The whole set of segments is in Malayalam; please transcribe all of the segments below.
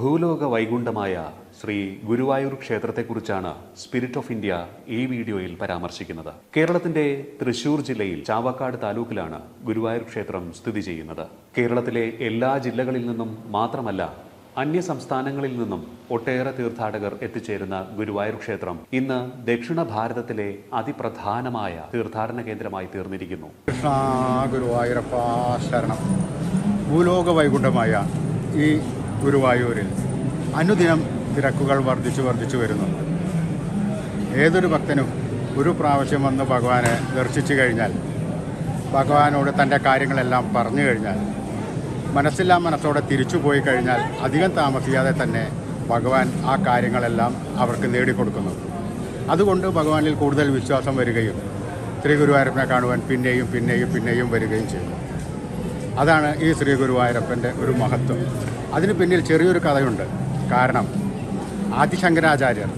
ഭൂലോക വൈകുണ്ഠമായ ശ്രീ ഗുരുവായൂർ ക്ഷേത്രത്തെക്കുറിച്ചാണ് സ്പിരിറ്റ് ഓഫ് ഇന്ത്യ ഈ വീഡിയോയിൽ പരാമർശിക്കുന്നത്. കേരളത്തിന്റെ തൃശൂർ ജില്ലയിൽ ചാവക്കാട് താലൂക്കിലാണ് ഗുരുവായൂർ ക്ഷേത്രം സ്ഥിതി ചെയ്യുന്നത്. കേരളത്തിലെ എല്ലാ ജില്ലകളിൽ നിന്നും മാത്രമല്ല അന്യ സംസ്ഥാനങ്ങളിൽ നിന്നും ഒട്ടേറെ തീർത്ഥാടകർ എത്തിച്ചേരുന്ന ഗുരുവായൂർ ക്ഷേത്രം ഇന്ന് ദക്ഷിണ ഭാരതത്തിലെ അതിപ്രധാനമായ തീർത്ഥാടന കേന്ദ്രമായി തീർന്നിരിക്കുന്നു. ഭൂലോക വൈകുണ്ഠമായ ഈ ഗുരുവായൂരിൽ അനുദിനം തിരക്കുകൾ വർദ്ധിച്ചു വർദ്ധിച്ചു വരുന്നുണ്ട്. ഏതൊരു ഭക്തനും ഒരു പ്രാവശ്യം വന്ന് ഭഗവാനെ ദർശിച്ചു കഴിഞ്ഞാൽ ഭഗവാനോട് തന്റെ കാര്യങ്ങളെല്ലാം പറഞ്ഞു കഴിഞ്ഞാൽ മനസ്സില്ലാ മനസ്സോടെ തിരിച്ചു പോയി കഴിഞ്ഞാൽ അധികം താമസിയാതെ തന്നെ ഭഗവാൻ ആ കാര്യങ്ങളെല്ലാം അവർക്ക് നേടിക്കൊടുക്കുന്നു. അതുകൊണ്ട് ഭഗവാനിൽ കൂടുതൽ വിശ്വാസം വരികയും ശ്രീ ഗുരുവായൂരപ്പനെ കാണുവാൻ പിന്നെയും പിന്നെയും പിന്നെയും വരികയും ചെയ്യുന്നു. അതാണ് ഈ ശ്രീ ഗുരുവായൂരപ്പന്റെ ഒരു മഹത്വം. അതിന് പിന്നിൽ ചെറിയൊരു കഥയുണ്ട്. കാരണം ആദിശങ്കരാചാര്യർ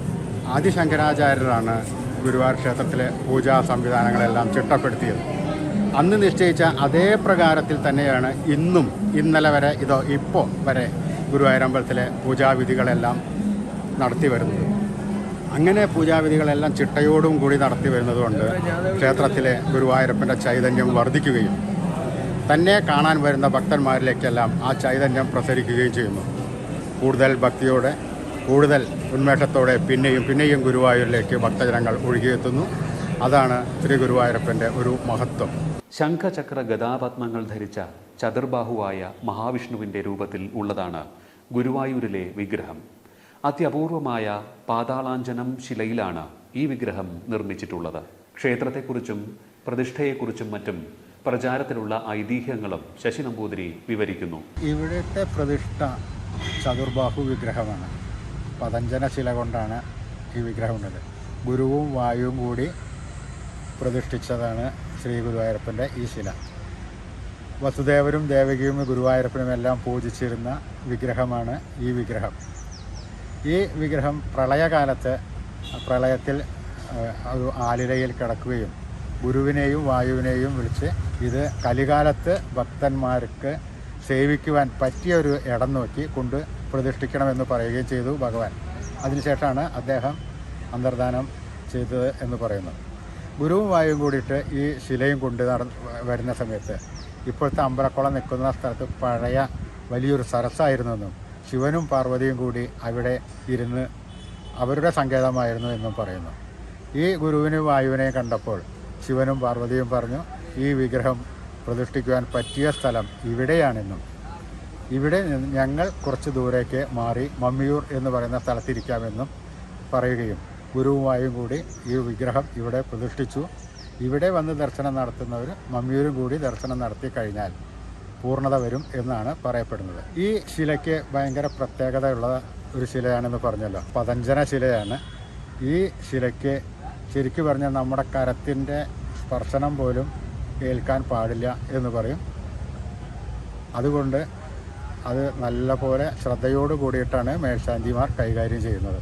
ആദിശങ്കരാചാര്യരാണ് ഗുരുവായൂർ ക്ഷേത്രത്തിലെ പൂജാ സംവിധാനങ്ങളെല്ലാം ചിട്ടപ്പെടുത്തിയത്. അന്ന് നിശ്ചയിച്ച അതേ പ്രകാരത്തിൽ തന്നെയാണ് ഇന്നും ഇന്നലെ വരെ ഇതോ ഇപ്പോൾ വരെ ഗുരുവായൂരമ്പലത്തിലെ പൂജാവിധികളെല്ലാം നടത്തി വരുന്നത്. അങ്ങനെ പൂജാവിധികളെല്ലാം ചിട്ടയോടും കൂടി നടത്തി വരുന്നതുകൊണ്ട് ക്ഷേത്രത്തിലെ ഗുരുവായൂരപ്പന്റെ ചൈതന്യം വർദ്ധിക്കുകയും തന്നെ കാണാൻ വരുന്ന ഭക്തന്മാരിലേക്കെല്ലാം ആ ചൈതന്യം പ്രസരിക്കുകയും ചെയ്യുന്നു. കൂടുതൽ ഭക്തിയോടെ കൂടുതൽ ഉന്മേഷത്തോടെ പിന്നെയും പിന്നെയും ഗുരുവായൂരിലേക്ക് ഭക്തജനങ്ങൾ ഒഴുകിയെത്തുന്നു. അതാണ് ശ്രീ ഗുരുവായൂരപ്പന്റെ ഒരു മഹത്വം. ശംഖചക്ര ഗതാപത്മങ്ങൾ ധരിച്ച ചതുർബാഹുവായ മഹാവിഷ്ണുവിന്റെ രൂപത്തിൽ ഉള്ളതാണ് ഗുരുവായൂരിലെ വിഗ്രഹം. അത്യപൂർവമായ പാതാളാഞ്ജനം ശിലയിലാണ് ഈ വിഗ്രഹം നിർമ്മിച്ചിട്ടുള്ളത്. ക്ഷേത്രത്തെക്കുറിച്ചും പ്രതിഷ്ഠയെക്കുറിച്ചും മറ്റും പ്രചാരത്തിലുള്ള ഐതിഹ്യങ്ങളും ശശി നമ്പൂതിരി വിവരിക്കുന്നു. ഇവിടുത്തെ പ്രതിഷ്ഠ ചതുർബാഹു വിഗ്രഹമാണ്. പതഞ്ജന ശില കൊണ്ടാണ് ഈ വിഗ്രഹം ഉള്ളത്. ഗുരുവും വായുവും കൂടി പ്രതിഷ്ഠിച്ചതാണ് ശ്രീ ഗുരുവായൂരപ്പന്റെ ഈ ശില. വസുദേവരും ദേവകിയും ഗുരുവായൂരപ്പനും എല്ലാം പൂജിച്ചിരുന്ന വിഗ്രഹമാണ് ഈ വിഗ്രഹം. ഈ വിഗ്രഹം പ്രളയകാലത്ത് പ്രളയത്തിൽ ഒരു ആലിലയിൽ കിടക്കുകയും ഗുരുവിനെയും വായുവിനെയും വിളിച്ച് ഇത് കലികാലത്ത് ഭക്തന്മാർക്ക് സേവിക്കുവാൻ പറ്റിയ ഒരു ഇടം നോക്കി കൊണ്ട് പ്രതിഷ്ഠിക്കണമെന്ന് പറയുകയും ചെയ്തു ഭഗവാൻ. അതിനുശേഷമാണ് അദ്ദേഹം അന്തർദാനം ചെയ്തത് എന്ന് പറയുന്നത്. ഗുരുവും വായുവും കൂടിയിട്ട് ഈ ശിലയും കൊണ്ട് നട വരുന്ന സമയത്ത് ഇപ്പോഴത്തെ അമ്പലക്കുളം നിൽക്കുന്ന സ്ഥലത്ത് പഴയ വലിയൊരു സരസ്സായിരുന്നെന്നും ശിവനും പാർവതിയും കൂടി അവിടെ ഇരുന്ന് അവരുടെ സങ്കേതമായിരുന്നു എന്നും പറയുന്നു. ഈ ഗുരുവിനെയും വായുവിനെയും കണ്ടപ്പോൾ ശിവനും പാർവതിയും പറഞ്ഞു ഈ വിഗ്രഹം പ്രതിഷ്ഠിക്കുവാൻ പറ്റിയ സ്ഥലം ഇവിടെയാണെന്നും. ഇവിടെ ഞങ്ങൾ കുറച്ച് ദൂരേക്ക് മാറി മമ്മിയൂർ എന്ന് പറയുന്ന സ്ഥലത്തിരിക്കാമെന്നും പറയുകയും ഗുരുവുമായും കൂടി ഈ വിഗ്രഹം ഇവിടെ പ്രതിഷ്ഠിച്ചു. ഇവിടെ വന്ന് ദർശനം നടത്തുന്നവർ മമ്മിയൂരും കൂടി ദർശനം നടത്തി കഴിഞ്ഞാൽ പൂർണത വരും എന്നാണ് പറയപ്പെടുന്നത്. ഈ ശിലയ്ക്ക് ഭയങ്കര പ്രത്യേകതയുള്ള ഒരു ശിലയാണെന്ന് പറഞ്ഞല്ലോ. പതഞ്ജന ശിലയാണ്. ഈ ശിലയ്ക്ക് ശരിക്കു പറഞ്ഞാൽ നമ്മുടെ കരത്തിന്റെ സ്പർശനം പോലും ഏൽക്കാൻ പാടില്ല എന്ന് പറയും. അതുകൊണ്ട് അത് നല്ലപോലെ ശ്രദ്ധയോട് കൂടിയിട്ടാണ് മേൽശാന്തിമാർ കൈകാര്യം ചെയ്യുന്നത്.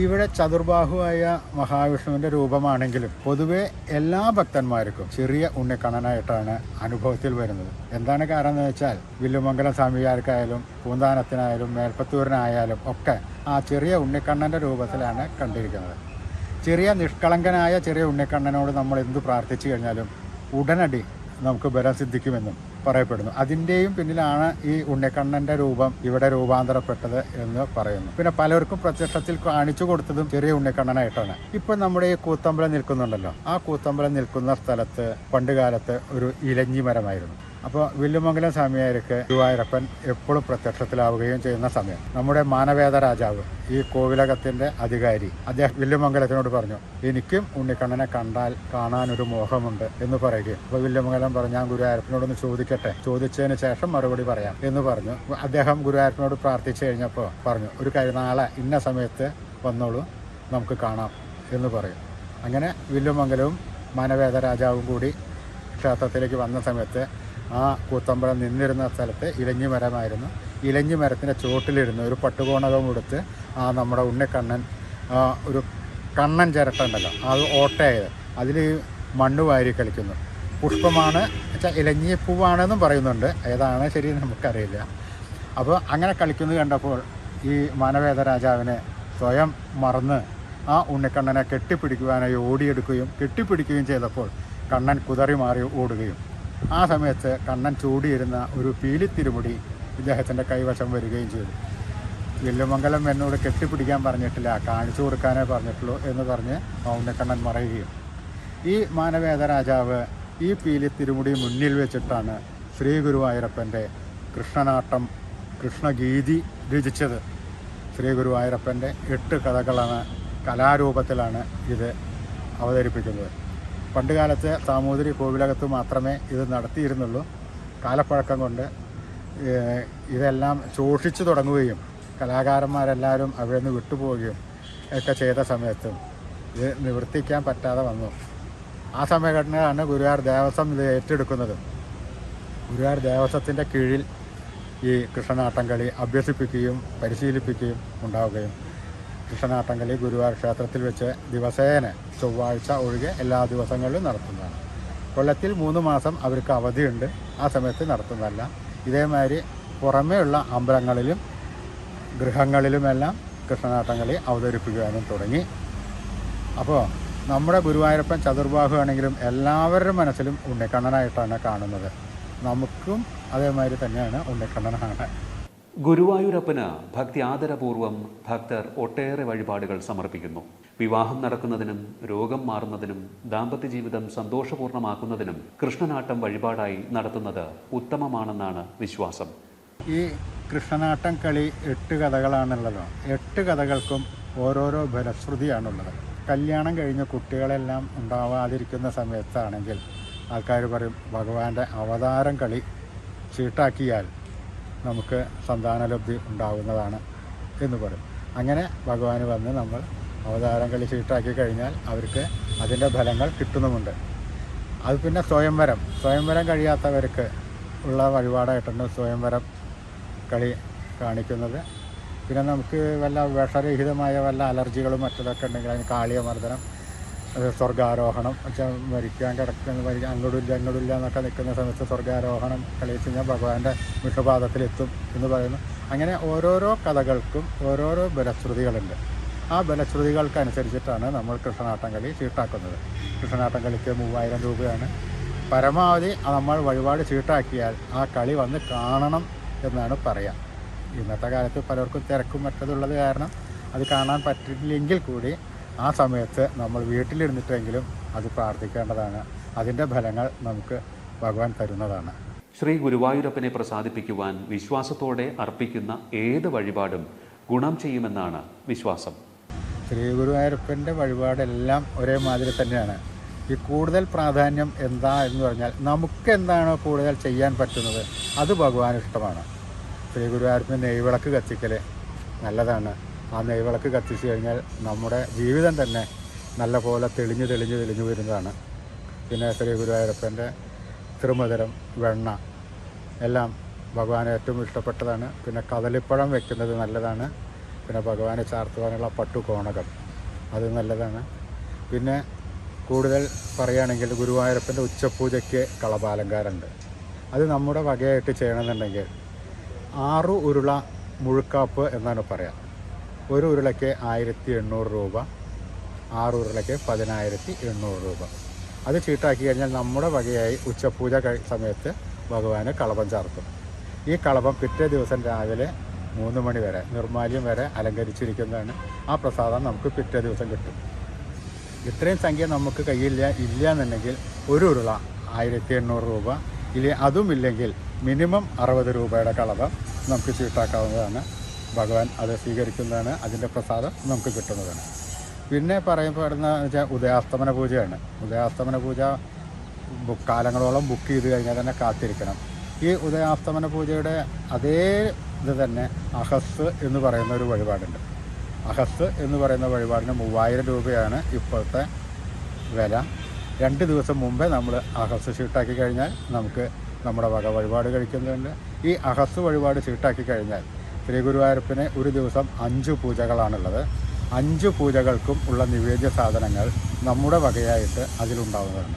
ഇവിടെ ചതുർബാഹുവായ മഹാവിഷ്ണുവിന്റെ രൂപമാണെങ്കിലും പൊതുവെ എല്ലാ ഭക്തന്മാർക്കും ചെറിയ ഉണ്ണിക്കണ്ണനായിട്ടാണ് അനുഭവത്തിൽ വരുന്നത്. എന്താണ് കാരണം എന്ന് വെച്ചാൽ വില്ലുമംഗലം സ്വാമിയാർക്കായാലും പൂന്താനത്തിനായാലും മേൽപ്പത്തൂരിനായാലും ഒക്കെ ആ ചെറിയ ഉണ്ണിക്കണ്ണന്റെ രൂപത്തിലാണ് കണ്ടിരിക്കുന്നത്. ചെറിയ നിഷ്കളങ്കനായ ചെറിയ ഉണ്ണിക്കണ്ണനോട് നമ്മൾ എന്ത് പ്രാർത്ഥിച്ചു കഴിഞ്ഞാലും ഉടനടി നമുക്ക് ബലം സിദ്ധിക്കുമെന്നും പറയപ്പെടുന്നു. അതിന്റെയും പിന്നിലാണ് ഈ ഉണ്ണിക്കണ്ണന്റെ രൂപം ഇവിടെ രൂപാന്തരപ്പെട്ടത് എന്ന് പറയുന്നു. പിന്നെ പലർക്കും പ്രത്യക്ഷത്തിൽ കാണിച്ചു കൊടുത്തതും ചെറിയ ഉണ്ണിക്കണ്ണനായിട്ടാണ്. ഇപ്പോൾ നമ്മുടെ ഈ കൂത്തമ്പലം നിൽക്കുന്നുണ്ടല്ലോ. ആ കൂത്തമ്പലം നിൽക്കുന്ന സ്ഥലത്ത് പണ്ടുകാലത്ത് ഒരു ഇലഞ്ഞി മരമായിരുന്നു അപ്പോൾ വില്ലുമംഗലം സ്വാമിയാർക്ക് ഗുരുവായൂരപ്പൻ എപ്പോഴും പ്രത്യക്ഷത്തിലാവുകയും ചെയ്യുന്ന സമയം. നമ്മുടെ മാനവേദ രാജാവ് ഈ കോവിലകത്തിന്റെ അധികാരി അദ്ദേഹം വില്ലുമംഗലത്തിനോട് പറഞ്ഞു എനിക്കും ഉണ്ണിക്കണ്ണനെ കണ്ടാൽ കാണാനൊരു മോഹമുണ്ട് എന്ന് പറയുകയും അപ്പോൾ വില്ലുമംഗലം പറഞ്ഞു ഞാൻ ഗുരുവായൂരപ്പനോടൊന്ന് ചോദിക്കട്ടെ? ചോദിച്ചതിന് ശേഷം മറുപടി പറയാം എന്ന് പറഞ്ഞു. അദ്ദേഹം ഗുരുവായൂരപ്പനോട് പ്രാർത്ഥിച്ചു കഴിഞ്ഞപ്പോൾ പറഞ്ഞു ഒരു കാര്യം നാളെ ഇന്ന സമയത്ത് വന്നോളൂ നമുക്ക് കാണാം എന്ന് പറയും. അങ്ങനെ വില്ലുമംഗലവും മാനവേദ രാജാവും കൂടി ക്ഷേത്രത്തിലേക്ക് വന്ന സമയത്ത് ആ കൂത്തമ്പലം നിന്നിരുന്ന സ്ഥലത്ത് ഇലഞ്ഞി മരമായിരുന്നു. ഇലഞ്ഞി മരത്തിന്റെ ചുവട്ടിലിരുന്ന് ഒരു പട്ടുകോണകം കൊടുത്ത് ആ നമ്മുടെ ഉണ്ണിക്കണ്ണൻ ഒരു കണ്ണൻ ചിരട്ടുണ്ടല്ലോ അത് ഓട്ടയായത്. അതിൽ മണ്ണ് വാരി കളിക്കുന്നു. പുഷ്പമാണ് ഇലഞ്ഞി പൂവാണെന്നും പറയുന്നുണ്ട്. ഏതാണ് ശരി നമുക്കറിയില്ല. അപ്പോൾ അങ്ങനെ കളിക്കുന്നത് കണ്ടപ്പോൾ ഈ മാനവേദ രാജാവിനെ സ്വയം മറന്ന് ആ ഉണ്ണിക്കണ്ണനെ കെട്ടിപ്പിടിക്കുവാനായി ഓടിയെടുക്കുകയും കെട്ടിപ്പിടിക്കുകയും ചെയ്തപ്പോൾ കണ്ണൻ കുതറി മാറി ഓടുകയും ആ സമയത്ത് കണ്ണൻ ചൂടിയിരുന്ന ഒരു പീലിത്തിരുമുടി ഇദ്ദേഹത്തിന്റെ കൈവശം വരികയും ചെയ്തു. വില്ലുമംഗലം എന്നോട് കെട്ടിപ്പിടിക്കാൻ പറഞ്ഞിട്ടില്ല കാണിച്ചു കൊടുക്കാനേ പറഞ്ഞിട്ടുള്ളൂ എന്ന് പറഞ്ഞ് മൗനക്കണ്ണൻ മറയുകയും. ഈ മാനവേദ രാജാവ് ഈ പീലി തിരുമുടി മുന്നിൽ വെച്ചിട്ടാണ് ശ്രീ ഗുരുവായൂരപ്പന്റെ കൃഷ്ണനാട്ടം കൃഷ്ണഗീതി രചിച്ചത്. ശ്രീ ഗുരുവായൂരപ്പന്റെ എട്ട് കഥകളാണ് കലാരൂപത്തിലാണ് ഇത് അവതരിപ്പിക്കുന്നത്. പണ്ടുകാലത്ത് സാമൂതിരി കോവിലകത്ത് മാത്രമേ ഇത് നടത്തിയിരുന്നുള്ളൂ. കാലപ്പഴക്കം കൊണ്ട് ഇതെല്ലാം ശോഷിച്ചു തുടങ്ങുകയും കലാകാരന്മാരെല്ലാവരും അവിടെ നിന്ന് വിട്ടുപോവുകയും ഒക്കെ ചെയ്ത സമയത്തും ഇത് നിവർത്തിക്കാൻ പറ്റാതെ വന്നു. ആ സമയഘടനയാണ് ഗുരുവായൂർ ദേവസ്വം ഇത് ഏറ്റെടുക്കുന്നത്. ഗുരുവാർ ദേവസ്വത്തിന്റെ കീഴിൽ ഈ കൃഷ്ണനാട്ടം കളി അഭ്യസിപ്പിക്കുകയും പരിശീലിപ്പിക്കുകയും ഉണ്ടാവുകയും കൃഷ്ണനാട്ടം കളി ഗുരുവായൂർ ക്ഷേത്രത്തിൽ വെച്ച് ദിവസേന ചൊവ്വാഴ്ച ഒഴികെ എല്ലാ ദിവസങ്ങളിലും നടത്തുന്നതാണ്. കൊല്ലത്തിൽ മൂന്ന് മാസം അവർക്ക് അവധിയുണ്ട്. ആ സമയത്ത് നടത്തുന്നതല്ല. ഇതേമാതിരി പുറമേയുള്ള അമ്പലങ്ങളിലും ഗൃഹങ്ങളിലുമെല്ലാം കൃഷ്ണനാട്ടങ്കലി അവതരിപ്പിക്കുവാനും തുടങ്ങി. അപ്പോൾ നമ്മുടെ ഗുരുവായൂരപ്പൻ ചതുർബാഹു ആണെങ്കിലും എല്ലാവരുടെ മനസ്സിലും ഉണ്ണിക്കണ്ണനായിട്ടാണ് കാണുന്നത്. നമുക്കും അതേമാതിരി തന്നെയാണ് ഉണ്ണിക്കണ്ണനാണ് ഗുരുവായൂരപ്പന് ഭക്തി ആദരപൂർവം ഭക്തർ ഒട്ടേറെ വഴിപാടുകൾ സമർപ്പിക്കുന്നു. വിവാഹം നടക്കുന്നതിനും രോഗം മാറുന്നതിനും ദാമ്പത്യ ജീവിതം സന്തോഷപൂർണമാക്കുന്നതിനും കൃഷ്ണനാട്ടം വഴിപാടായി നടത്തുന്നത് ഉത്തമമാണെന്നാണ് വിശ്വാസം. ഈ കൃഷ്ണനാട്ടം കളി എട്ട് കഥകളാണുള്ളത്. എട്ട് കഥകൾക്കും ഓരോരോ ഫലശ്രുതിയാണുള്ളത്. കല്യാണം കഴിഞ്ഞ കുട്ടികളെല്ലാം ഉണ്ടാവാതിരിക്കുന്ന സമയത്താണെങ്കിൽ ആൾക്കാർ പറയും ഭഗവാന്റെ അവതാരം കളി ചീട്ടാക്കിയാൽ നമുക്ക് സന്താനലബ്ധി ഉണ്ടാകുന്നതാണ് എന്ന് പറയും. അങ്ങനെ ഭഗവാൻ വന്ന് നമ്മൾ അവതാരം കളി ചീട്ടാക്കി കഴിഞ്ഞാൽ അവർക്ക് അതിന്റെ ഫലങ്ങൾ കിട്ടുന്നുമുണ്ട്. അത് പിന്നെ സ്വയംവരം. സ്വയംവരം കഴിയാത്തവർക്ക് ഉള്ള വഴിപാടായിട്ടുണ്ട് സ്വയംവരം കളി കാണിക്കുന്നത്. പിന്നെ നമുക്ക് വല്ല വിഷരഹിതമായ വല്ല അലർജികളും മറ്റതൊക്കെ ഉണ്ടെങ്കിൽ അതിന് കാളിയമർദ്ദനം സ്വർഗാരോഹണം. വെച്ചാൽ മരിക്കാൻ കിടക്കുന്ന മരിക്കാൻ അങ്ങോട്ടില്ല അങ്ങോട്ടില്ല എന്നൊക്കെ നിൽക്കുന്ന സമയത്ത് സ്വർഗാരോഹണം കളിച്ച് കഴിഞ്ഞാൽ ഭഗവാന്റെ വിഷ്ണുപാദത്തിലെത്തും എന്ന് പറയുന്നു. അങ്ങനെ ഓരോരോ കഥകൾക്കും ഓരോരോ ബലശ്രുതികളുണ്ട്. ആ ബലശ്രുതികൾക്കനുസരിച്ചിട്ടാണ് നമ്മൾ കൃഷ്ണനാട്ടം കളി ചീട്ടാക്കുന്നത്. കൃഷ്ണനാട്ടം കളിക്ക് മൂവായിരം രൂപയാണ്. പരമാവധി നമ്മൾ വഴിപാട് ചീട്ടാക്കിയാൽ ആ കളി വന്ന് കാണണം എന്നാണ് പറയുക ഇന്നത്തെ കാലത്ത് പലർക്കും തിരക്കും മറ്റതുള്ളത് കാരണം അത് കാണാൻ പറ്റില്ലെങ്കിൽ കൂടി ആ സമയത്ത് നമ്മൾ വീട്ടിലിരുന്നിട്ടെങ്കിലും അത് പ്രാർത്ഥിക്കേണ്ടതാണ്. അതിന്റെ ഫലങ്ങൾ നമുക്ക് ഭഗവാൻ തരുന്നതാണ്. ശ്രീ ഗുരുവായൂരപ്പനെ പ്രസാദിപ്പിക്കുവാൻ വിശ്വാസത്തോടെ അർപ്പിക്കുന്ന ഏത് വഴിപാടും ഗുണം ചെയ്യുമെന്നാണ് വിശ്വാസം. ശ്രീ ഗുരുവായൂരപ്പന്റെ വഴിപാടെല്ലാം ഒരേമാതിരി തന്നെയാണ്. ഈ കൂടുതൽ പ്രാധാന്യം എന്താ എന്ന് പറഞ്ഞാൽ നമുക്ക് എന്താണോ കൂടുതൽ ചെയ്യാൻ പറ്റുന്നത് അത് ഭഗവാൻ ഇഷ്ടമാണ് ശ്രീ ഗുരുവായൂരപ്പൻ നെയ്വിളക്ക് കത്തിക്കൽ നല്ലതാണ്. ആ നെയ്വിളക്ക് കത്തിച്ചു കഴിഞ്ഞാൽ നമ്മുടെ ജീവിതം തന്നെ നല്ല പോലെ തെളിഞ്ഞ് തെളിഞ്ഞ് തെളിഞ്ഞു വരുന്നതാണ്. പിന്നെ ശ്രീ ഗുരുവായൂരപ്പന്റെ തിരുമധുരം വെണ്ണ എല്ലാം ഭഗവാൻ ഏറ്റവും ഇഷ്ടപ്പെട്ടതാണ്. പിന്നെ കദളിപ്പഴം വെക്കുന്നത് നല്ലതാണ്. പിന്നെ ഭഗവാനെ ചാർത്തുവാനുള്ള പട്ടു കോണകൾ അത് നല്ലതാണ്. പിന്നെ കൂടുതൽ പറയുകയാണെങ്കിൽ ഗുരുവായൂരപ്പന്റെ ഉച്ചപൂജയ്ക്ക് കളപാലങ്കാരുണ്ട് അത് നമ്മുടെ വകയായിട്ട് ചെയ്യണമെന്നുണ്ടെങ്കിൽ ആറു ഉരുള മുഴുക്കാപ്പ് എന്നാണ് പറയാം. ഒരു ഉരുളയ്ക്ക് ആയിരത്തി എണ്ണൂറ് രൂപ ആറ് ഉരുളയ്ക്ക് പതിനായിരത്തി എണ്ണൂറ് രൂപ. അത് ചീട്ടാക്കി കഴിഞ്ഞാൽ നമ്മുടെ വകയായി ഉച്ചപൂജ സമയത്ത് ഭഗവാന് കളപം ചാർത്തും. ഈ കളപം പിറ്റേ ദിവസം രാവിലെ മൂന്ന് മണി വരെ നിർമാല്യം വരെ അലങ്കരിച്ചിരിക്കുന്നതാണ് ആ പ്രസാദം നമുക്ക് പിറ്റേ ദിവസം കിട്ടും. ഇത്രയും സംഖ്യ നമുക്ക് കയ്യില്ല ഇല്ല എന്നുണ്ടെങ്കിൽ ഒരു ഉരുള ആയിരത്തി എണ്ണൂറ് രൂപ ഇല്ല അതുമില്ലെങ്കിൽ മിനിമം അറുപത് രൂപയുടെ കളവ് നമുക്ക് ചീട്ടാക്കാവുന്നതാണ്. ഭഗവാൻ അത് സ്വീകരിക്കുന്നതാണ് അതിന്റെ പ്രസാദം നമുക്ക് കിട്ടുന്നതാണ്. പിന്നെ പറയപ്പെടുന്ന വെച്ചാൽ ഉദയാസ്തമന പൂജയാണ്. ഉദയാസ്തമന പൂജ കാലങ്ങളോളം ബുക്ക് ചെയ്ത് കഴിഞ്ഞാൽ തന്നെ കാത്തിരിക്കണം. ഈ ഉദയാസ്തമന പൂജയുടെ അതേ ഇത് തന്നെ അഹസ് എന്ന് പറയുന്ന ഒരു വഴിപാടുണ്ട്. അഹസ് എന്ന് പറയുന്ന വഴിപാടിന് മൂവായിരം രൂപയാണ് ഇപ്പോഴത്തെ വില. രണ്ട് ദിവസം മുമ്പേ നമ്മൾ അഹസ് ഷീട്ടാക്കി കഴിഞ്ഞാൽ നമുക്ക് നമ്മുടെ വക വഴിപാട് കഴിക്കുന്നുണ്ട് ഈ അഹസ് വഴിപാട് ഷീട്ടാക്കി കഴിഞ്ഞാൽ ശ്രീ ഗുരുവായൂരപ്പന് ഒരു ദിവസം അഞ്ച് പൂജകളാണുള്ളത്. അഞ്ച് പൂജകൾക്കും ഉള്ള നിവേദ്യ സാധനങ്ങൾ നമ്മുടെ വകയായിട്ട് അതിലുണ്ടാവുന്നതാണ്.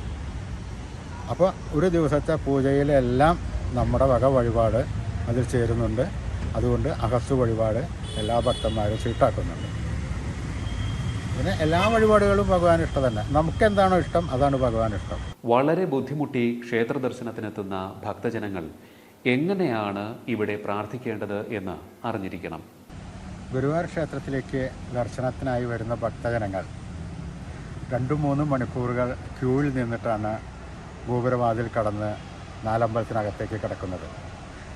അപ്പോൾ ഒരു ദിവസത്തെ പൂജയിലെല്ലാം നമ്മുടെ വക വഴിപാട് അതിൽ ചേരുന്നുണ്ട്. അതുകൊണ്ട് അഹസ് വഴിപാട് എല്ലാ ഭക്തന്മാരും ചീട്ടാക്കുന്നുണ്ട് പിന്നെ എല്ലാ വഴിപാടുകളും ഭഗവാൻ ഇഷ്ടം തന്നെ നമുക്ക് എന്താണോ ഇഷ്ടം അതാണ് ഭഗവാൻ ഇഷ്ടം. വളരെ ബുദ്ധിമുട്ടി ക്ഷേത്ര ദർശനത്തിനെത്തുന്ന ഭക്തജനങ്ങൾ എങ്ങനെയാണ് ഇവിടെ പ്രാർത്ഥിക്കേണ്ടത് എന്ന് അറിഞ്ഞിരിക്കണം. ഗുരുവായൂർ ക്ഷേത്രത്തിലേക്ക് ദർശനത്തിനായി വരുന്ന ഭക്തജനങ്ങൾ രണ്ടും മൂന്നും മണിക്കൂറുകൾ ക്യൂവിൽ നിന്നിട്ടാണ് ഗോപുരവാതിൽ കടന്ന് നാലമ്പലത്തിനകത്തേക്ക് കിടക്കുന്നത്.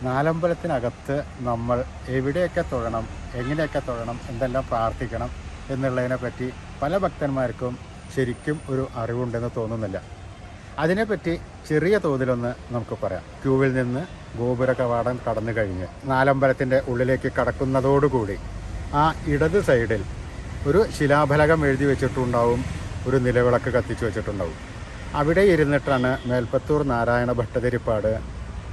നാലമ്പലത്തിനകത്ത് നമ്മൾ എവിടെയൊക്കെ തൊഴണം എങ്ങനെയൊക്കെ തൊഴണം എന്തെല്ലാം പ്രാർത്ഥിക്കണം എന്നുള്ളതിനെ പറ്റി പല ഭക്തന്മാർക്കും ശരിക്കും ഒരു അറിവുണ്ടെന്ന് തോന്നുന്നില്ല. അതിനെപ്പറ്റി ചെറിയ തോതിലൊന്ന് നമുക്ക് പറയാം. ക്യൂവിൽ നിന്ന് ഗോപുര കവാടം കടന്നു കഴിഞ്ഞ് നാലമ്പലത്തിന്റെ ഉള്ളിലേക്ക് കടക്കുന്നതോടുകൂടി ആ ഇടത് സൈഡിൽ ഒരു ശിലാഫലകം എഴുതി വെച്ചിട്ടുണ്ടാവും ഒരു നിലവിളക്ക് കത്തിച്ചു വെച്ചിട്ടുണ്ടാവും. അവിടെ ഇരുന്നിട്ടാണ് മേൽപ്പത്തൂർ നാരായണ ഭട്ടതിരിപ്പാട്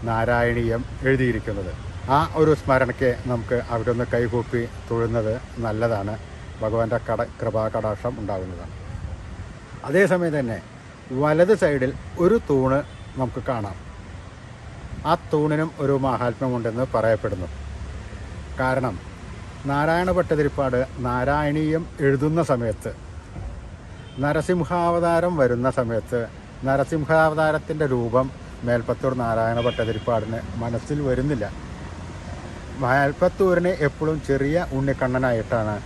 നാരായണീയം എഴുതിയിരിക്കുന്നത്. ആ ഒരു സ്മരണയ്ക്ക് നമുക്ക് അവിടെ ഒന്ന് കൈകൂപ്പി തൊഴുന്നത് നല്ലതാണ്. ഭഗവാന്റെ കട കൃപാകടാക്ഷം ഉണ്ടാകുന്നതാണ്. അതേസമയം തന്നെ വലത് സൈഡിൽ ഒരു തൂണ് നമുക്ക് കാണാം. ആ തൂണിനും ഒരു മഹാത്മ്യമുണ്ടെന്ന് പറയപ്പെടുന്നു. കാരണം നാരായണ ഭട്ടതിരിപ്പാട് നാരായണീയം എഴുതുന്ന സമയത്ത് നരസിംഹാവതാരം വരുന്ന സമയത്ത് നരസിംഹാവതാരത്തിന്റെ രൂപം മേൽപ്പത്തൂർ നാരായണ ഭട്ടതിരിപ്പാടിന് മനസ്സിൽ വരുന്നില്ല. മേൽപ്പത്തൂരിനെ എപ്പോഴും ചെറിയ ഉണ്ണിക്കണ്ണനായിട്ടാണ്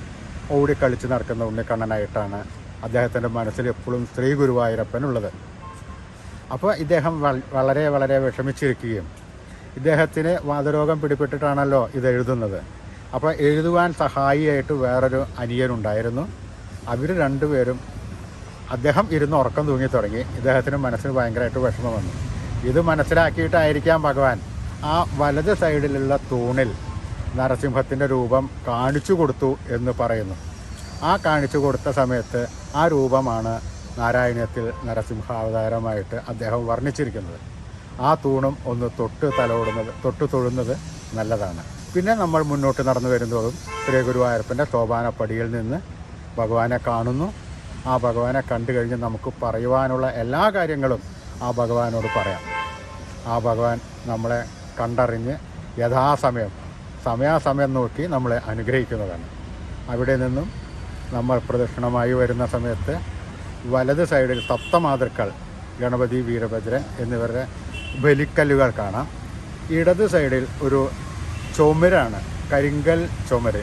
ഓടിക്കളിച്ച് നടക്കുന്ന ഉണ്ണിക്കണ്ണനായിട്ടാണ് അദ്ദേഹത്തിന്റെ മനസ്സിൽ എപ്പോഴും സ്ത്രീ ഗുരുവായൂരപ്പനുള്ളത്. അപ്പോൾ ഇദ്ദേഹം വളരെ വളരെ വിഷമിച്ചിരിക്കുകയും ഇദ്ദേഹത്തിന് വാതരോഗം പിടിപെട്ടിട്ടാണല്ലോ ഇത് എഴുതുന്നത്. അപ്പോൾ എഴുതുവാൻ സഹായിയായിട്ട് വേറൊരു അനിയനുണ്ടായിരുന്നു. അവർ രണ്ടുപേരും അദ്ദേഹം ഇരുന്ന് ഉറക്കം തൂങ്ങി തുടങ്ങി. ഇദ്ദേഹത്തിന് മനസ്സിന് ഭയങ്കരമായിട്ട് വിഷമം വന്നു. ഇത് മനസ്സിലാക്കിയിട്ടായിരിക്കാം ഭഗവാൻ. ആ വലത് സൈഡിലുള്ള തൂണിൽ നരസിംഹത്തിന്റെ രൂപം കാണിച്ചു കൊടുത്തു എന്ന് പറയുന്നു. ആ കാണിച്ചു കൊടുത്ത സമയത്ത് ആ രൂപമാണ് നാരായണീയത്തിൽ നരസിംഹാവതാരമായിട്ട് അദ്ദേഹം വർണിച്ചിരിക്കുന്നത്. ആ തൂണും ഒന്ന് തൊട്ട് തലോടുന്നത് തൊട്ട് തൊഴുന്നത് നല്ലതാണ്. പിന്നെ നമ്മൾ മുന്നോട്ട് നടന്നു വരുന്നതും ശ്രീ ഗുരുവായൂരപ്പന്റെ സോപാനപ്പടിയിൽ നിന്ന് ഭഗവാനെ കാണുന്നു. ആ ഭഗവാനെ കണ്ടു കഴിഞ്ഞ് നമുക്ക് പറയുവാനുള്ള എല്ലാ കാര്യങ്ങളും ആ ഭഗവാനോട് പറയാം. ആ ഭഗവാൻ നമ്മളെ കണ്ടറിഞ്ഞ് യഥാസമയം സമയാസമയം നോക്കി നമ്മളെ അനുഗ്രഹിക്കുന്നതാണ്. അവിടെ നിന്നും നമ്മൾ പ്രദക്ഷിണമായി വരുന്ന സമയത്ത് വലത് സൈഡിൽ സപ്തമാതൃക്കൾ ഗണപതി വീരഭദ്രൻ എന്നിവരുടെ ബലിക്കല്ലുകൾ കാണാം. ഇടത് സൈഡിൽ ഒരു ചുമരാണ് കരിങ്കൽ ചുമര്.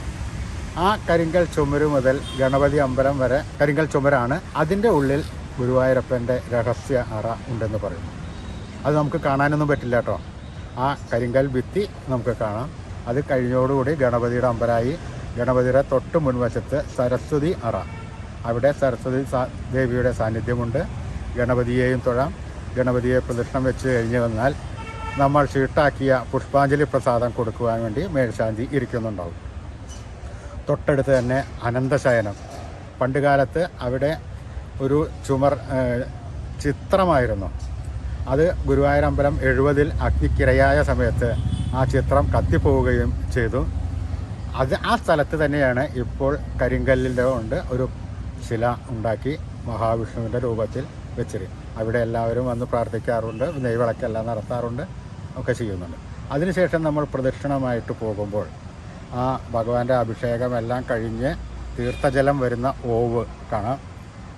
ആ കരിങ്കൽ ചുമര് മുതൽ ഗണപതി അമ്പലം വരെ കരിങ്കൽ ചുമരാണ്. അതിന്റെ ഉള്ളിൽ ഗുരുവായൂരപ്പന്റെ രഹസ്യ അറ ഉണ്ടെന്ന് പറയുന്നു. അത് നമുക്ക് കാണാനൊന്നും പറ്റില്ല കേട്ടോ. ആ കരിങ്കൽ ഭിത്തി നമുക്ക് കാണാം. അത് കഴിഞ്ഞോടുകൂടി ഗണപതിയുടെ അമ്പലായി ഗണപതിയുടെ തൊട്ട് മുൻവശത്ത് സരസ്വതി അറ. അവിടെ സരസ്വതി ദേവിയുടെ സാന്നിധ്യമുണ്ട്. ഗണപതിയെയും തൊഴാം. ഗണപതിയെ പ്രദക്ഷിണം വെച്ച് കഴിഞ്ഞ് വന്നാൽ നമ്മൾ ഷീട്ടാക്കിയ പുഷ്പാഞ്ജലി പ്രസാദം കൊടുക്കുവാൻ വേണ്ടി മേൽശാന്തി ഇരിക്കുന്നുണ്ടാവും. തൊട്ടടുത്ത് തന്നെ അനന്തശയനം. പണ്ടുകാലത്ത് അവിടെ ഒരു ചുമർ ചിത്രമായിരുന്നു. അത് ഗുരുവായൂരമ്പലം എഴുപതിൽ അഗ്നിക്കിരയായ സമയത്ത് ആ ചിത്രം കത്തിപ്പോവുകയും ചെയ്തു. അത് ആ സ്ഥലത്ത് തന്നെയാണ് ഇപ്പോൾ കരിങ്കല്ലിന്റെ കൊണ്ട് ഒരു ശില ഉണ്ടാക്കി മഹാവിഷ്ണുവിന്റെ രൂപത്തിൽ വെച്ചത്. അവിടെ എല്ലാവരും വന്ന് പ്രാർത്ഥിക്കാറുണ്ട് നെയ്വിളക്കെല്ലാം നടത്താറുണ്ട് ഒക്കെ ചെയ്യുന്നുണ്ട്. അതിനുശേഷം നമ്മൾ പ്രദക്ഷിണമായിട്ട് പോകുമ്പോൾ ആ ഭഗവാന്റെ അഭിഷേകമെല്ലാം കഴിഞ്ഞ് തീർത്ഥജലം വരുന്ന ഓവ് കാണാം.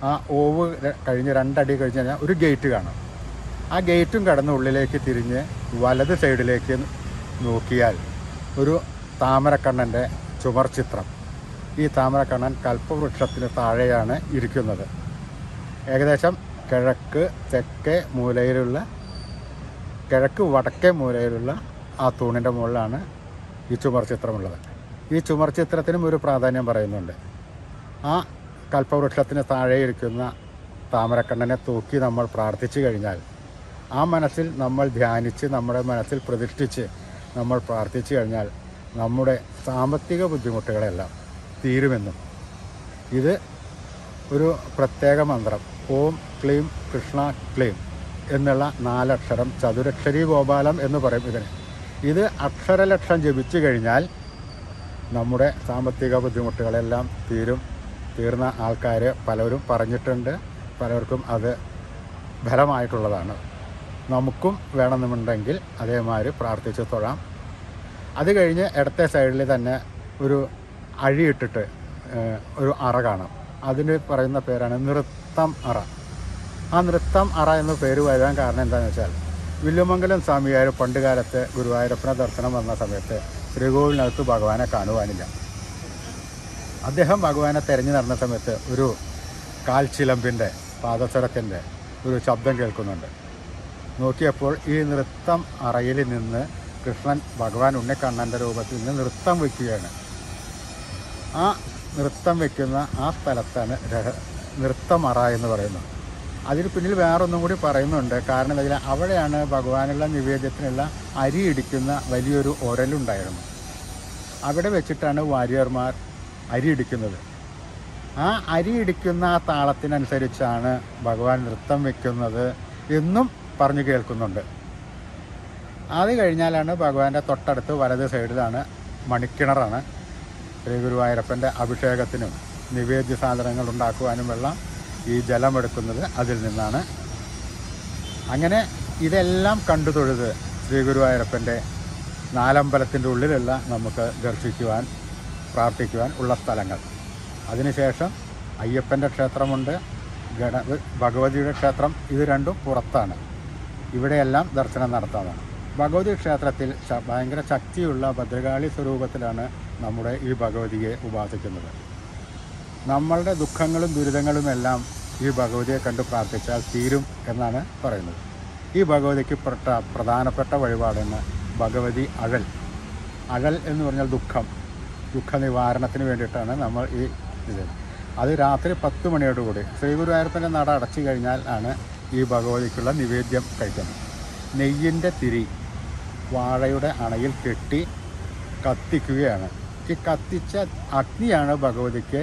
ആ ഓവ് കഴിഞ്ഞ് രണ്ടടി കഴിഞ്ഞ് കഴിഞ്ഞാൽ ഒരു ഗേറ്റ് കാണാം. ആ ഗേറ്റും കടന്ന് ഉള്ളിലേക്ക് തിരിഞ്ഞ് വലത് സൈഡിലേക്ക് നോക്കിയാൽ ഒരു താമരക്കണ്ണന്റെ ചുമർ ചിത്രം. ഈ താമരക്കണ്ണൻ കൽപ്പവൃക്ഷത്തിന് താഴെയാണ് ഇരിക്കുന്നത്. ഏകദേശം കിഴക്ക് തെക്കേ മൂലയിലുള്ള കിഴക്ക് വടക്കേ മൂലയിലുള്ള ആ തൂണിന്റെ മുകളിലാണ് ഈ ചുമർ ചിത്രമുള്ളത്. ഈ ചുമർ ചിത്രത്തിനും ഒരു പ്രാധാന്യം പറയുന്നുണ്ട്. ആ കൽപ്പവൃക്ഷത്തിന് താഴെ ഇരിക്കുന്ന താമരക്കണ്ണനെ തൂക്കി നമ്മൾ പ്രാർത്ഥിച്ചു കഴിഞ്ഞാൽ ആ മനസ്സിൽ നമ്മൾ ധ്യാനിച്ച് നമ്മുടെ മനസ്സിൽ പ്രതിഷ്ഠിച്ച് നമ്മൾ പ്രാർത്ഥിച്ചു കഴിഞ്ഞാൽ നമ്മുടെ സാമ്പത്തിക ബുദ്ധിമുട്ടുകളെല്ലാം തീരുമെന്നും. ഇത് ഒരു പ്രത്യേക മന്ത്രം. ഓം ക്ലീം കൃഷ്ണ ക്ലീം എന്നുള്ള നാലക്ഷരം ചതുരക്ഷരി ഗോപാലം എന്ന് പറയും ഇതിന്. ഇത് അക്ഷരലക്ഷം ജപിച്ചു കഴിഞ്ഞാൽ നമ്മുടെ സാമ്പത്തിക ബുദ്ധിമുട്ടുകളെല്ലാം തീരും. തീർന്ന ആൾക്കാർ പലരും പറഞ്ഞിട്ടുണ്ട്. പലർക്കും അത് ഫലമായിട്ടുള്ളതാണ് നമുക്കും വേണമെന്നുണ്ടെങ്കിൽ അതേമാതിരി പ്രാർത്ഥിച്ച് തൊഴാം. അത് കഴിഞ്ഞ് ഇടത്തെ സൈഡിൽ തന്നെ ഒരു അഴിയിട്ടിട്ട് ഒരു അറ കാണാം. അതിന് പറയുന്ന പേരാണ് നൃത്തം അറ. ആ നൃത്തം അറ എന്ന പേര് വരാൻ കാരണം എന്താണെന്ന് വെച്ചാൽ വില്ലുമംഗലം സ്വാമിയാർ പണ്ടുകാലത്ത് ഗുരുവായൂരപ്പനെ ദർശനം വന്ന സമയത്ത് ശ്രീകോവിലിനകത്ത് ഭഗവാനെ കാണുവാനില്ല. അദ്ദേഹം ഭഗവാനെ തെരഞ്ഞു നടന്ന സമയത്ത് ഒരു കാൽച്ചിലമ്പിന്റെ പാദസ്വരത്തിന്റെ ഒരു ശബ്ദം കേൾക്കുന്നുണ്ട്. നോക്കിയപ്പോൾ ഈ നൃത്തം അറയിൽ നിന്ന് കൃഷ്ണൻ ഭഗവാൻ ഉണ്ണിക്കണ്ണന്റെ രൂപത്തിൽ നിന്ന് നൃത്തം വയ്ക്കുകയാണ്. ആ നൃത്തം വയ്ക്കുന്ന ആ സ്ഥലത്താണ് രഹ നൃത്തമറ എന്ന് പറയുന്നത്. അതിന് പിന്നിൽ വേറൊന്നും കൂടി പറയുന്നുണ്ട്. കാരണം എന്താ വെച്ചാൽ അവിടെയാണ് ഭഗവാനുള്ള നിവേദ്യത്തിനുള്ള അരി ഇടിക്കുന്ന വലിയൊരു ഒരലുണ്ടായിരുന്നു അവിടെ വെച്ചിട്ടാണ് വാര്യർമാർ അരി ഇടിക്കുന്നത്. ആ അരി ഇടിക്കുന്ന ആ താളത്തിനനുസരിച്ചാണ് ഭഗവാൻ നൃത്തം വയ്ക്കുന്നത് എന്നും പറഞ്ഞു കേൾക്കുന്നുണ്ട്. അത് കഴിഞ്ഞാലാണ് ഭഗവാന്റെ തൊട്ടടുത്ത് വലത് സൈഡിലാണ് മണിക്കിണറാണ്. ശ്രീ ഗുരുവായൂരപ്പന്റെ അഭിഷേകത്തിനും നിവേദ്യ സാധനങ്ങൾ ഉണ്ടാക്കുവാനും വെള്ളം ഈ ജലമെടുക്കുന്നത് അതിൽ നിന്നാണ്. അങ്ങനെ ഇതെല്ലാം കണ്ടു തൊഴുത് ശ്രീ ഗുരുവായൂരപ്പന്റെ നാലമ്പലത്തിന്റെ ഉള്ളിലുള്ള നമുക്ക് ദർശിക്കുവാൻ പ്രാർത്ഥിക്കുവാൻ ഉള്ള സ്ഥലങ്ങൾ. അതിനുശേഷം അയ്യപ്പന്റെ ക്ഷേത്രമുണ്ട് ഗണ ഭഗവതിയുടെ ക്ഷേത്രം ഇത് രണ്ടും പുറത്താണ്. ഇവിടെയെല്ലാം ദർശനം നടത്താമാണ് ഭഗവതി ക്ഷേത്രത്തിൽ ഭയങ്കര ശക്തിയുള്ള ഭദ്രകാളി സ്വരൂപത്തിലാണ് നമ്മുടെ ഈ ഭഗവതിയെ ഉപാസിക്കുന്നത്. നമ്മളുടെ ദുഃഖങ്ങളും ദുരിതങ്ങളുമെല്ലാം ഈ ഭഗവതിയെ കണ്ട് പ്രാർത്ഥിച്ചാൽ തീരും എന്നാണ് പറയുന്നത്. ഈ ഭഗവതിക്ക് പെട്ട പ്രധാനപ്പെട്ട വഴിപാടെന്ന് ഭഗവതി അഴൽ. അഴൽ എന്ന് പറഞ്ഞാൽ ദുഃഖം. ദുഃഖ നിവാരണത്തിന് വേണ്ടിയിട്ടാണ് നമ്മൾ ഈ ഇത്. അത് രാത്രി പത്ത് മണിയോടുകൂടി ശ്രീ ഗുരുവായൂരപ്പന്റെ നട അടച്ചു കഴിഞ്ഞാൽ ആണ് ഈ ഭഗവതിക്കുള്ള നിവേദ്യം കഴിക്കുന്നത്. നെയ്യിന്റെ തിരി. വാഴയുടെ അണയിൽ കെട്ടി കത്തിക്കുകയാണ്. ഈ കത്തിച്ച അഗ്നിയാണ് ഭഗവതിക്ക്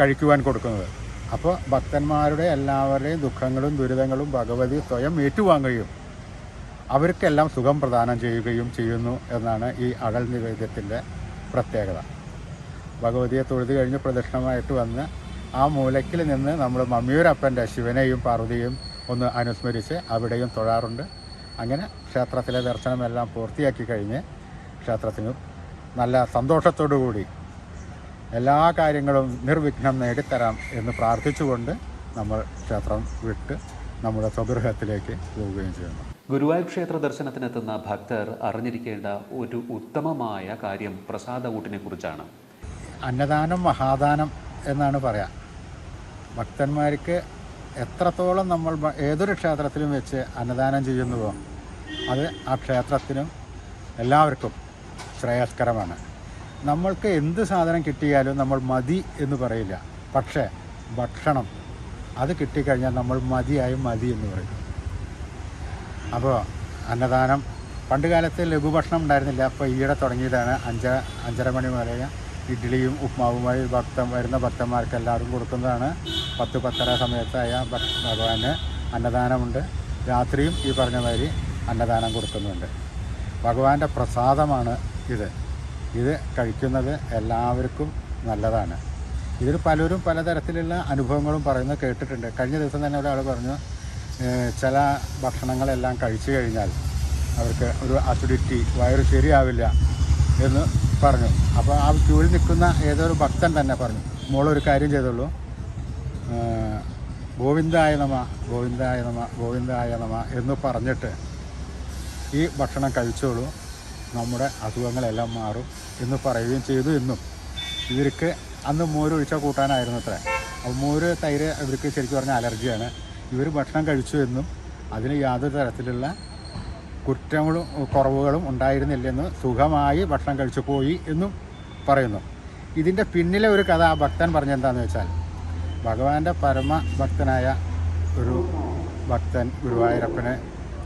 കഴിക്കുവാൻ കൊടുക്കുന്നത്. അപ്പോൾ ഭക്തന്മാരുടെ എല്ലാവരുടെയും ദുഃഖങ്ങളും ദുരിതങ്ങളും ഭഗവതി സ്വയം ഏറ്റുവാങ്ങുകയും അവർക്കെല്ലാം സുഖം പ്രദാനം ചെയ്യുകയും ചെയ്യുന്നു എന്നാണ് ഈ അകൽ നിവേദ്യത്തിന്റെ പ്രത്യേകത. ഭഗവതിയെ തൊഴുത് കഴിഞ്ഞ് പ്രദക്ഷിണമായിട്ട് വന്ന് ആ മൂലയ്ക്കിൽ നിന്ന് നമ്മൾ മമ്മിയൂരപ്പന്റെ ശിവനെയും പാർവതിയും ഒന്ന് അനുസ്മരിച്ച് അവിടെയും തൊഴാറുണ്ട്. അങ്ങനെ ക്ഷേത്രത്തിലെ ദർശനമെല്ലാം പൂർത്തിയാക്കി കഴിഞ്ഞ് ക്ഷേത്രത്തിന് നല്ല സന്തോഷത്തോടു കൂടി എല്ലാ കാര്യങ്ങളും നിർവിഘ്നം നേടിത്തരാം എന്ന് പ്രാർത്ഥിച്ചുകൊണ്ട് നമ്മൾ ക്ഷേത്രം വിട്ട് നമ്മുടെ സ്വഗൃഹത്തിലേക്ക് പോവുകയും ചെയ്യുന്നു. ഗുരുവായൂർ ക്ഷേത്ര ദർശനത്തിനെത്തുന്ന ഭക്തർ അറിഞ്ഞിരിക്കേണ്ട ഒരു ഉത്തമമായ കാര്യം പ്രസാദ ഊട്ടിനെ കുറിച്ചാണ്. അന്നദാനം മഹാദാനം എന്നാണ് പറയാം. ഭക്തന്മാർക്ക് എത്രത്തോളം നമ്മൾ ഏതൊരു ക്ഷേത്രത്തിലും വെച്ച് അന്നദാനം ചെയ്യുന്നുവോ അത് ആ ക്ഷേത്രത്തിനും എല്ലാവർക്കും ശ്രേയസ്കരമാണ്. നമ്മൾക്ക് എന്ത് സാധനം കിട്ടിയാലും നമ്മൾ മതി എന്ന് പറയില്ല. പക്ഷേ ഭക്ഷണം അത് കിട്ടിക്കഴിഞ്ഞാൽ നമ്മൾ മതിയായി മതി എന്ന് പറയും. അപ്പോൾ അന്നദാനം പണ്ട് കാലത്ത് ലഘുഭക്ഷണം ഉണ്ടായിരുന്നില്ല. അപ്പോൾ ഈയിടെ തുടങ്ങിയതാണ് അഞ്ചര അഞ്ചര മണി മുതലേ ഇഡ്ഡലിയും ഉപ്മാവുമായി ഭക്ത വരുന്ന ഭക്തന്മാർക്ക് എല്ലാവരും കൊടുക്കുന്നതാണ്. പത്ത് പത്തര സമയത്തായ ഭഗവാന് അന്നദാനമുണ്ട്. രാത്രിയും ഈ പറഞ്ഞ മാതിരി അന്നദാനം കൊടുക്കുന്നുണ്ട്. ഭഗവാന്റെ പ്രസാദമാണ് ഇത്. ഇത് കഴിക്കുന്നത് എല്ലാവർക്കും നല്ലതാണ്. ഇതിൽ പലരും പലതരത്തിലുള്ള അനുഭവങ്ങളും പറയുന്നത് കേട്ടിട്ടുണ്ട്. കഴിഞ്ഞ ദിവസം തന്നെ ഒരാൾ പറഞ്ഞു ചില ഭക്ഷണങ്ങളെല്ലാം കഴിച്ചു കഴിഞ്ഞാൽ അവർക്ക് ഒരു അസിഡിറ്റി വയറ് ശരിയാവില്ല എന്ന് പറഞ്ഞു. അപ്പോൾ ആ ക്യൂവിൽ നിൽക്കുന്ന ഏതൊരു ഭക്തൻ തന്നെ പറഞ്ഞു മോളൊരു കാര്യം ചെയ്തോളൂ. ഗോവിന്ദായ നമ ഗോവിന്ദായ നമ ഗോവിന്ദായ നമ എന്ന് പറഞ്ഞിട്ട് ഈ ഭക്ഷണം കഴിച്ചോളൂ. നമ്മുടെ അസുഖങ്ങളെല്ലാം മാറും എന്ന് പറയുകയും ചെയ്തു എന്നും ഇവർക്ക് അന്ന് മോര് ഒഴിച്ച കൂട്ടാനായിരുന്നു അത്ര. അപ്പോൾ മോര് തൈര് ഇവർക്ക് ശരിക്കും പറഞ്ഞാൽ അലർജിയാണ്. ഇവർ ഭക്ഷണം കഴിച്ചു എന്നും അതിന് യാതൊരു തരത്തിലുള്ള കുറ്റങ്ങളും കുറവുകളും ഉണ്ടായിരുന്നില്ലെന്ന് സുഖമായി ഭക്ഷണം കഴിച്ചു പോയി എന്നും പറയുന്നു. ഇതിന്റെ പിന്നിലെ ഒരു കഥ ആ ഭക്തൻ പറഞ്ഞെന്താണെന്ന് വെച്ചാൽ ഭഗവാന്റെ പരമ ഭക്തനായ ഒരു ഭക്തൻ ഗുരുവായൂരപ്പന്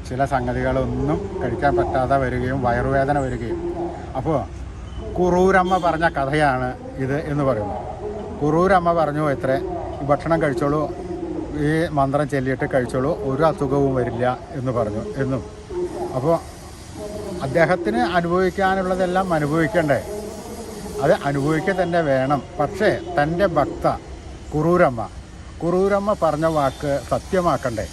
ചില സംഗതികളൊന്നും കഴിക്കാൻ പറ്റാതെ വരികയും വയറുവേദന വരികയും. അപ്പോൾ കുറൂരമ്മ പറഞ്ഞ കഥയാണ് ഇത് എന്ന് പറയുന്നത് കുറൂരമ്മ പറഞ്ഞു എത്ര ഈ ഭക്ഷണം കഴിച്ചോളൂ ഈ മന്ത്രം ചൊല്ലിയിട്ട് കഴിച്ചോളൂ ഒരു അസുഖവും വരില്ല എന്ന് പറഞ്ഞു എന്നും. അപ്പോൾ അദ്ദേഹത്തിന് അനുഭവിക്കാനുള്ളതെല്ലാം അനുഭവിക്കണ്ടേ? അത് അനുഭവിക്കുക തന്നെ വേണം. പക്ഷേ തന്റെ ഭക്ത കുറൂരമ്മ കുറൂരമ്മ പറഞ്ഞ വാക്ക് സത്യമാക്കണ്ടേ?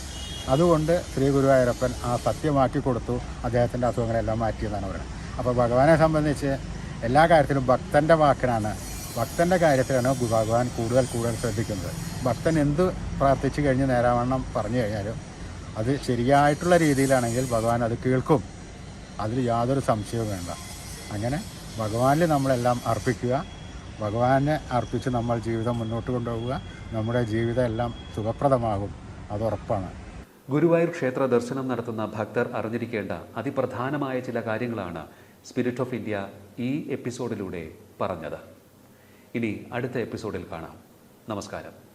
അതുകൊണ്ട് ശ്രീ ഗുരുവായൂരപ്പൻ ആ സത്യമാക്കി കൊടുത്തു. അദ്ദേഹത്തിന്റെ അസുഖങ്ങളെല്ലാം മാറ്റിയെന്നാണ് പറയുന്നത്. അപ്പോൾ ഭഗവാനെ സംബന്ധിച്ച് എല്ലാ കാര്യത്തിലും ഭക്തന്റെ വാക്കിനാണ്. ഭക്തന്റെ കാര്യത്തിലാണ് ഭഗവാൻ കൂടുതൽ കൂടുതൽ ശ്രദ്ധിക്കുന്നത്. ഭക്തൻ എന്ത് പ്രാർത്ഥിച്ചു കഴിഞ്ഞ് നേരാവണ്ണം പറഞ്ഞു കഴിഞ്ഞാലും അത് ശരിയായിട്ടുള്ള രീതിയിലാണെങ്കിൽ ഭഗവാൻ അത് കേൾക്കും. അതിൽ യാതൊരു സംശയവും വേണ്ട. അങ്ങനെ ഭഗവാനിൽ നമ്മളെല്ലാം അർപ്പിക്കുക. ഭഗവാനെ അർപ്പിച്ച് നമ്മൾ ജീവിതം മുന്നോട്ട് കൊണ്ടുപോവുക. നമ്മുടെ ജീവിതം എല്ലാം സുഖപ്രദമാകും. അത് ഉറപ്പാണ്. ഗുരുവായൂർ ക്ഷേത്ര ദർശനം നടത്തുന്ന ഭക്തർ അറിഞ്ഞിരിക്കേണ്ട അതിപ്രധാനമായ ചില കാര്യങ്ങളാണ് സ്പിരിറ്റ് ഓഫ് ഇന്ത്യ ഈ എപ്പിസോഡിലൂടെ പറഞ്ഞത്. ഇനി അടുത്ത എപ്പിസോഡിൽ കാണാം. നമസ്കാരം.